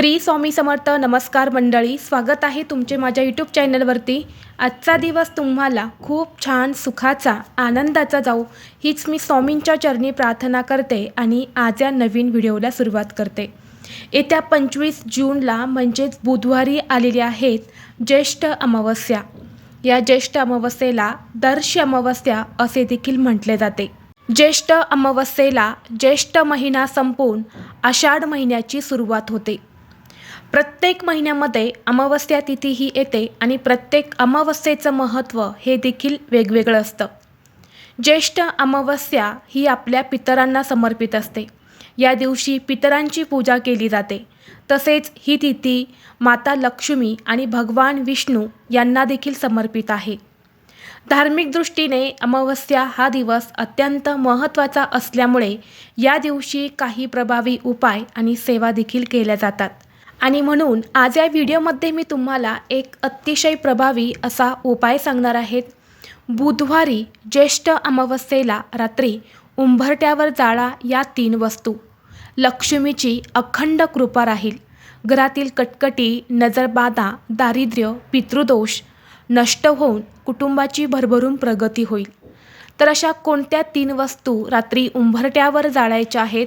श्री स्वामी समर्थ नमस्कार मंडळी स्वागत आहे तुमचे माझ्या यूट्यूब चॅनलवरती आजचा दिवस तुम्हाला खूप छान सुखाचा आनंदाचा जाऊ हीच मी स्वामींच्या चरणी प्रार्थना करते आणि आज या नवीन व्हिडिओला सुरुवात करते. येत्या पंचवीस जूनला म्हणजेच बुधवारी आलेल्या आहेत ज्येष्ठ अमावस्या. या ज्येष्ठ अमावस्येला दर्श अमावस्या असे देखील म्हटले जाते. ज्येष्ठ अमावस्येला ज्येष्ठ महिना संपून आषाढ महिन्याची सुरुवात होते. प्रत्येक महिन्यामध्ये अमावस्या तिथी ही येते आणि प्रत्येक अमावस्येचं महत्त्व हे देखील वेगवेगळं असतं. ज्येष्ठ अमावस्या ही आपल्या पितरांना समर्पित असते. या दिवशी पितरांची पूजा केली जाते. तसेच ही तिथी माता लक्ष्मी आणि भगवान विष्णू यांना देखील समर्पित आहे. धार्मिक दृष्टीने अमावस्या हा दिवस अत्यंत महत्त्वाचा असल्यामुळे या दिवशी काही प्रभावी उपाय आणि सेवा देखील केल्या जातात. आणि म्हणून आज या व्हिडिओमध्ये मी तुम्हाला एक अतिशय प्रभावी असा उपाय सांगणार आहेत बुधवारी ज्येष्ठ अमावस्येला रात्री उंबरट्यावर जाळा या तीन वस्तू. लक्ष्मीची अखंड कृपा राहील. घरातील कटकटी नजरबाधा दारिद्र्य पितृदोष नष्ट होऊन कुटुंबाची भरभरून प्रगती होईल. तर अशा कोणत्या तीन वस्तू रात्री उंबरट्यावर जाळायच्या आहेत?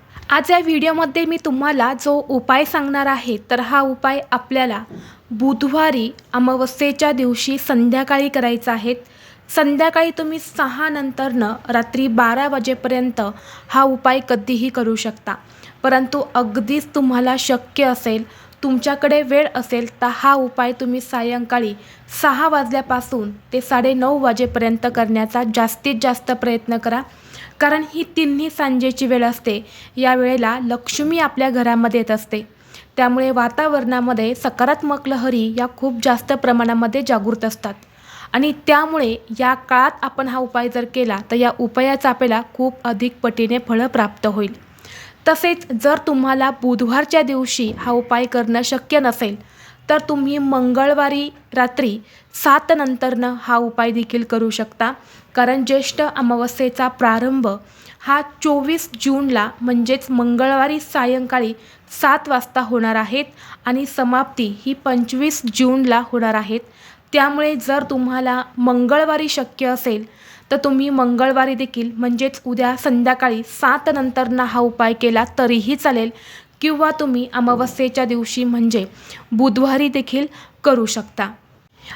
आज या व्हिडिओमध्ये मी तुम्हाला जो उपाय सांगणार आहे तर हा उपाय आपल्याला बुधवारी अमावस्येच्या दिवशी संध्याकाळी करायचा आहे. संध्याकाळी तुम्ही सहा नंतरनं रात्री बारा वाजेपर्यंत हा उपाय कधीही करू शकता. परंतु अगदीच तुम्हाला शक्य असेल तुमच्याकडे वेळ असेल तर हा उपाय तुम्ही सायंकाळी सहा वाजल्यापासून ते साडेनऊ वाजेपर्यंत करण्याचा जास्तीत जास्त प्रयत्न करा. कारण ही तिन्ही सांजेची वेळ असते. या वेळेला लक्ष्मी आपल्या घरामध्ये येत असते. त्यामुळे वातावरणामध्ये सकारात्मक लहरी या खूप जास्त प्रमाणामध्ये जागृत असतात. आणि त्यामुळे या काळात आपण हा उपाय जर केला तर या उपायाचा आपल्याला खूप अधिक पटीने फळं प्राप्त होईल. तसेच जर तुम्हाला बुधवारच्या दिवशी हा उपाय करणं शक्य नसेल तर तुम्ही मंगळवारी रात्री सात नंतरनं हा उपाय देखील करू शकता. कारण ज्येष्ठ अमावस्येचा प्रारंभ हा चोवीस जूनला म्हणजेच मंगळवारी सायंकाळी सात वाजता होणार आहेत आणि समाप्ती ही पंचवीस जूनला होणार आहेत. त्यामुळे जर तुम्हाला मंगळवारी शक्य असेल तर तुम्ही मंगळवारी देखील म्हणजेच उद्या संध्याकाळी सात नंतरना हा उपाय केला तरीही चालेल. किंवा तुम्ही अमावस्येच्या दिवशी म्हणजे बुधवारी देखील करू शकता.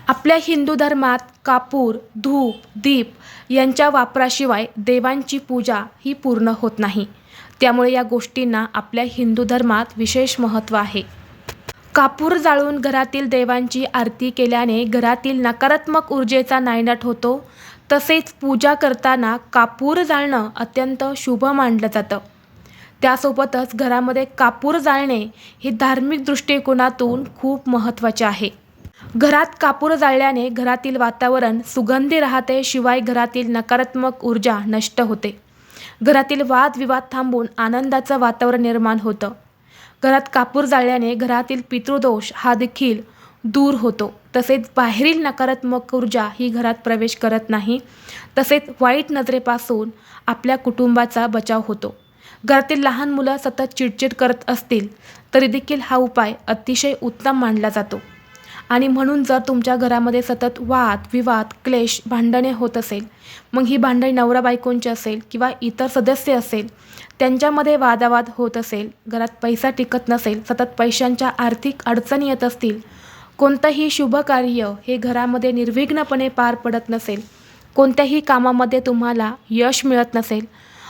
आपल्या हिंदू धर्मात कापूर धूप दीप यांच्या वापराशिवाय देवांची पूजा ही पूर्ण होत नाही. त्यामुळे या गोष्टींना आपल्या हिंदू धर्मात विशेष महत्त्व आहे. कापूर जाळून घरातील देवांची आरती केल्याने घरातील नकारात्मक ऊर्जेचा नायनाट होतो. तसेच पूजा करताना कापूर जाळणं अत्यंत शुभ मानलं जातं. त्यासोबतच घरामध्ये कापूर जाळणे हे धार्मिक दृष्टिकोनातून खूप महत्त्वाचे आहे. घरात कापूर जाळल्याने घरातील वातावरण सुगंधी राहते शिवाय घरातील नकारात्मक ऊर्जा नष्ट होते. घरातील वादविवाद थांबून आनंदाचं वातावरण निर्माण होतं. घरात कापूर जाळल्याने घरातील पितृदोष हा देखील दूर होतो. तसेच बाहेरील नकारात्मक ऊर्जा ही घरात प्रवेश करत नाही. तसेच वाईट नजरेपासून आपल्या कुटुंबाचा बचाव होतो. घरातील लहान मुलं सतत चिडचिड करत असतील तरी देखील हा उपाय अतिशय उत्तम मानला जातो. आणि म्हणून जर तुमच्या घरामध्ये सतत वाद विवाद क्लेश भांडणे होत असेल मग ही भांडणे नवरा बायकोंची असेल किंवा इतर सदस्य असेल त्यांच्यामध्ये वादावाद होत असेल घरात पैसा टिकत नसेल सतत पैशांच्या आर्थिक अडचणी येत असतील कोणतंही शुभ कार्य हे घरामध्ये निर्विघ्नपणे पार पडत नसेल. कोणत्याही कामामध्ये तुम्हाला यश मिळत नसेल.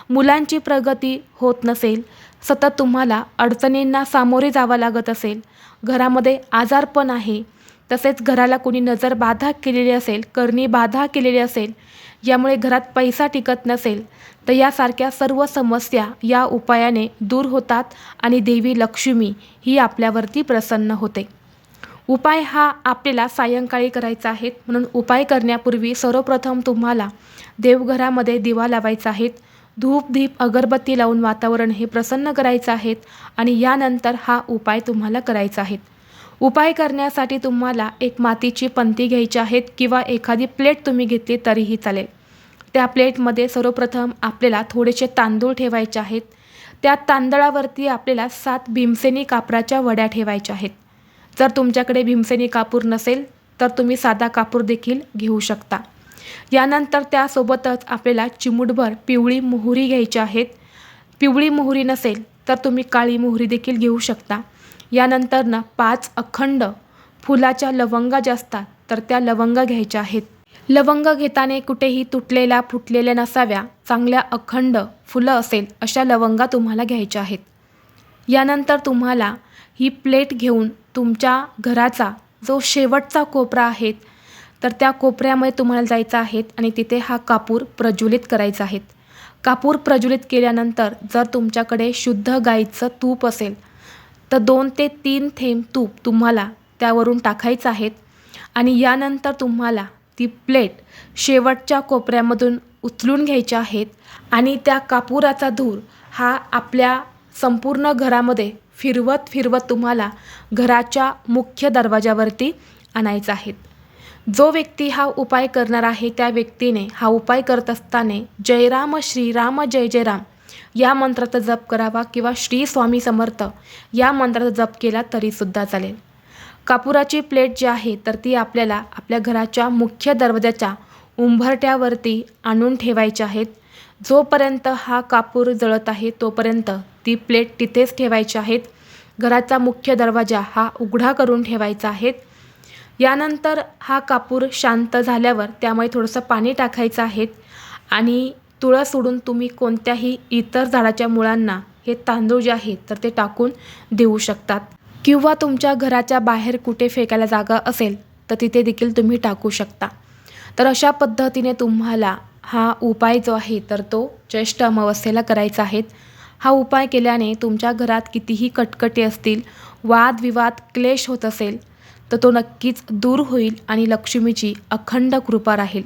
मुलांची प्रगती होत नसेल. सतत तुम्हाला अडचणींना सामोरे जावं लागत असेल. घरामध्ये आजारपण आहे. तसेच घराला कोणी नजर बाधा केलेली असेल करणी बाधा केलेली असेल यामुळे घरात पैसा टिकत नसेल तर यासारख्या सर्व समस्या या उपायाने दूर होतात आणि देवी लक्ष्मी ही आपल्यावरती प्रसन्न होते. उपाय हा आपल्याला सायंकाळी करायचा आहे. म्हणून उपाय करण्यापूर्वी सर्वप्रथम तुम्हाला देवघरामध्ये दिवा लावायचा आहे. धूप दीप अगरबत्ती लावून वातावरण हे प्रसन्न करायचं आहेत आणि यानंतर हा उपाय तुम्हाला करायचा आहे. उपाय करण्यासाठी तुम्हाला एक मातीची पंती घ्यायची आहेत किंवा एखादी प्लेट तुम्ही घेतली तरीही चालेल. त्या प्लेटमध्ये सर्वप्रथम आपल्याला थोडेसे तांदूळ ठेवायचे आहेत. त्या तांदळावरती आपल्याला सात भीमसेनी कापराच्या वड्या ठेवायच्या आहेत. जर तुमच्याकडे भीमसेनी कापूर नसेल तर तुम्ही साधा कापूर देखील घेऊ शकता. यानंतर त्यासोबतच आपल्याला चिमूटभर पिवळी मोहरी घ्यायची आहेत. पिवळी मोहरी नसेल तर तुम्ही काळी मोहरी देखील घेऊ शकता. यानंतर ना पाच अखंड फुलाच्या लवंगा ज्या असतात तर त्या लवंगा घ्यायच्या आहेत. लवंग घेताना कुठेही तुटलेल्या फुटलेल्या नसाव्या चांगल्या अखंड फुलं असेल अशा लवंगा तुम्हाला घ्यायच्या आहेत. यानंतर तुम्हाला ही प्लेट घेऊन तुमच्या घराचा जो शेवटचा कोपरा आहे तर त्या कोपऱ्यामध्ये तुम्हाला जायचं आहे आणि तिथे हा कापूर प्रज्वलित करायचा आहे कापूर प्रज्वलित केल्यानंतर जर तुमच्याकडे शुद्ध गाईचं तूप असेल तर दोन ते तीन थेंब तूप तुम्हाला त्यावरून टाकायचं आहेत आणि यानंतर तुम्हाला ती प्लेट शेवटच्या कोपऱ्यामधून उचलून घ्यायच्या आहेत आणि त्या कापुराचा धूर हा आपल्या संपूर्ण घरामध्ये फिरवत फिरवत तुम्हाला घराच्या मुख्य दरवाजावरती आणायचा आहे. जो व्यक्ती हा उपाय करणार आहे त्या व्यक्तीने हा उपाय करत असताना जयराम श्रीराम जय जयराम या मंत्राचा जप करावा किंवा श्री स्वामी समर्थ या मंत्राचा जप केला तरीसुद्धा चालेल. कापुराची प्लेट जी आहे तर ती आपल्याला आपल्या घराच्या मुख्य दरवाजाच्या उंबरट्यावरती आणून ठेवायच्या आहेत जोपर्यंत हा कापूर जळत आहे तोपर्यंत ती प्लेट तिथेच ठेवायची आहेत. घराचा मुख्य दरवाजा हा उघडा करून ठेवायचा आहे. यानंतर हा कापूर शांत झाल्यावर त्यामुळे थोडंसं पाणी टाकायचं आहे आणि तुळस सोडून तुम्ही कोणत्याही इतर झाडाच्या मुळांना हे तांदूळ जे आहेत तर ते टाकून देऊ शकतात. किंवा तुमच्या घराच्या बाहेर कुठे फेकायला जागा असेल तर तिथे देखील तुम्ही टाकू शकता. तर अशा पद्धतीने तुम्हाला हा उपाय जो आहे तर तो ज्येष्ठ अमावस्येला करायचा आहे. हा उपाय केल्याने तुमच्या घरात कितीही कटकटी असतील वादविवाद क्लेश होत असेल तर तो नक्कीच दूर होईल आणि लक्ष्मीची अखंड कृपा राहील.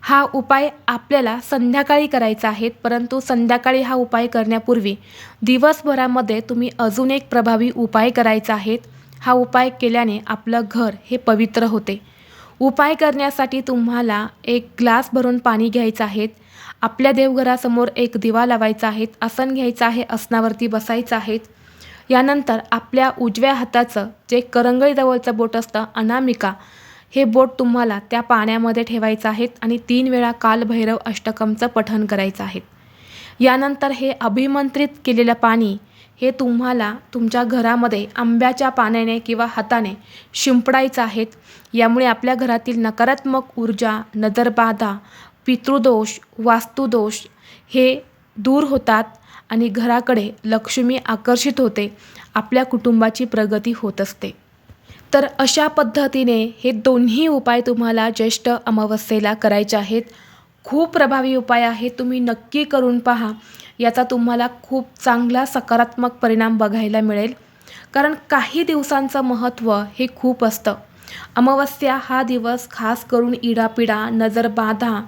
हा उपाय आपल्याला संध्याकाळी करायचा आहे परंतु संध्याकाळी हा उपाय करण्यापूर्वी दिवसभरामध्ये तुम्ही अजून एक प्रभावी उपाय करायचा आहे. हा उपाय केल्याने आपलं घर हे पवित्र होते. उपाय करण्यासाठी तुम्हाला एक ग्लास भरून पाणी घ्यायचं आहे. आपल्या देवघरासमोर एक दिवा लावायचा आहे. आसन घ्यायचं आहे. आसनावरती बसायचं आहे. यानंतर आपल्या उजव्या हाताचं जे करंगळीजवळचं बोट असतं अनामिका हे बोट तुम्हाला त्या पाण्यामध्ये ठेवायचं आहे आणि तीन वेळा कालभैरव अष्टकमचं पठण करायचं आहे. यानंतर हे अभिमंत्रित केलेलं पाणी हे तुम्हाला तुमच्या घरामध्ये आंब्याच्या पाण्याने किंवा हाताने शिंपडायचं आहेत. यामुळे आपल्या घरातील नकारात्मक ऊर्जा नजरबाधा पितृदोष वास्तुदोष हे दूर होतात आणि घराकडे लक्ष्मी आकर्षित होते. आपल्या कुटुंबाची प्रगती होत असते. तर अशा पद्धतीने हे दोन्ही उपाय तुम्हाला ज्येष्ठ अमावस्येला करायचे आहेत. खूप प्रभावी उपाय आहे तुम्ही नक्की करून पहा. याचा तुम्हाला खूप चांगला सकारात्मक परिणाम बघायला मिळेल. कारण काही दिवसांचं महत्त्व हे खूप असतं. अमावस्या हा दिवस खास करून इडापिडा नजरबाधा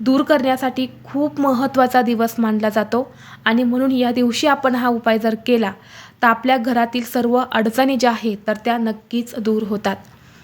दूर करण्यासाठी खूप महत्त्वाचा दिवस मानला जातो. आणि म्हणून या दिवशी आपण हा उपाय जर केला तर आपल्या घरातील सर्व अडचणी ज्या आहेत तर त्या नक्कीच दूर होतात.